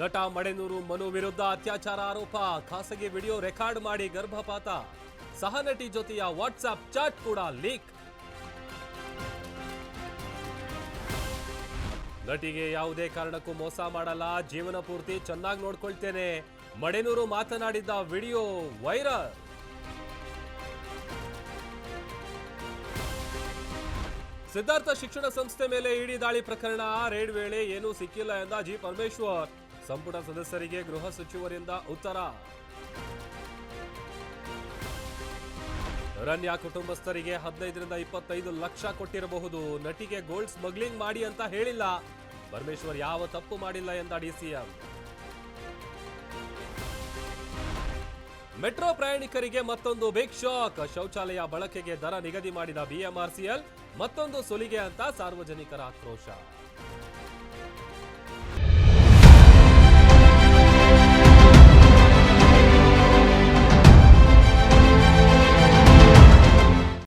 ನಟ ಮಡೆನೂರು ಮನು ವಿರುದ್ಧ ಅತ್ಯಾಚಾರ ಆರೋಪ, ಖಾಸಗಿ ವಿಡಿಯೋ ರೆಕಾರ್ಡ್ ಮಾಡಿ ಗರ್ಭಪಾತ. ಸಹನಟಿ ಜೊತೆಯ ವಾಟ್ಸ್ಆಪ್ ಚಾಟ್ ಕೂಡ ಲೀಕ್. ನಟಿಗೆ ಯಾವುದೇ ಕಾರಣಕ್ಕೂ ಮೋಸ ಮಾಡಲ್ಲ, ಜೀವನ ಪೂರ್ತಿ ಚೆನ್ನಾಗಿ ನೋಡ್ಕೊಳ್ತೇನೆ. ಮಡೆನೂರು ಮಾತನಾಡಿದ್ದ ವಿಡಿಯೋ ವೈರಲ್. ಸಿದ್ಧಾರ್ಥ ಶಿಕ್ಷಣ ಸಂಸ್ಥೆ ಮೇಲೆ ಇಡಿ ದಾಳಿ ಪ್ರಕರಣ, ರೇಡ್ ವೇಳೆ ಏನೂ ಸಿಕ್ಕಿಲ್ಲ ಎಂದ ಜಿ ಪರಮೇಶ್ವರ್. ಸಂಪುಟ ಸದಸ್ಯರಿಗೆ ಗೃಹ ಸಚಿವರಿಂದ ಉತ್ತರ. ರನ್ಯಾ ಕುಟುಂಬಸ್ಥರಿಗೆ ಹದಿನೈದರಿಂದ ಇಪ್ಪತ್ತೈದು ಲಕ್ಷ ಕೊಟ್ಟಿರಬಹುದು. ನಟಿಗೆ ಗೋಲ್ಡ್ ಸ್ಮಗ್ಲಿಂಗ್ ಮಾಡಿ ಅಂತ ಹೇಳಿಲ್ಲ. ಪರಮೇಶ್ವರ್ ಯಾವ ತಪ್ಪು ಮಾಡಿಲ್ಲ ಎಂದ ಡಿಸಿಎಂ ಮೆಟ್ರೋ ಪ್ರಯಾಣಿಕರಿಗೆ ಮತ್ತೊಂದು ಬಿಗ್ ಶಾಕ್ ಶೌಚಾಲಯ ಬಳಕೆಗೆ ದರ ನಿಗದಿ ಮಾಡಿದ ಬಿಎಂಆರ್ಸಿಎಲ್ ಮತ್ತೊಂದು ಸುಲಿಗೆ ಅಂತ ಸಾರ್ವಜನಿಕರ ಆಕ್ರೋಶ.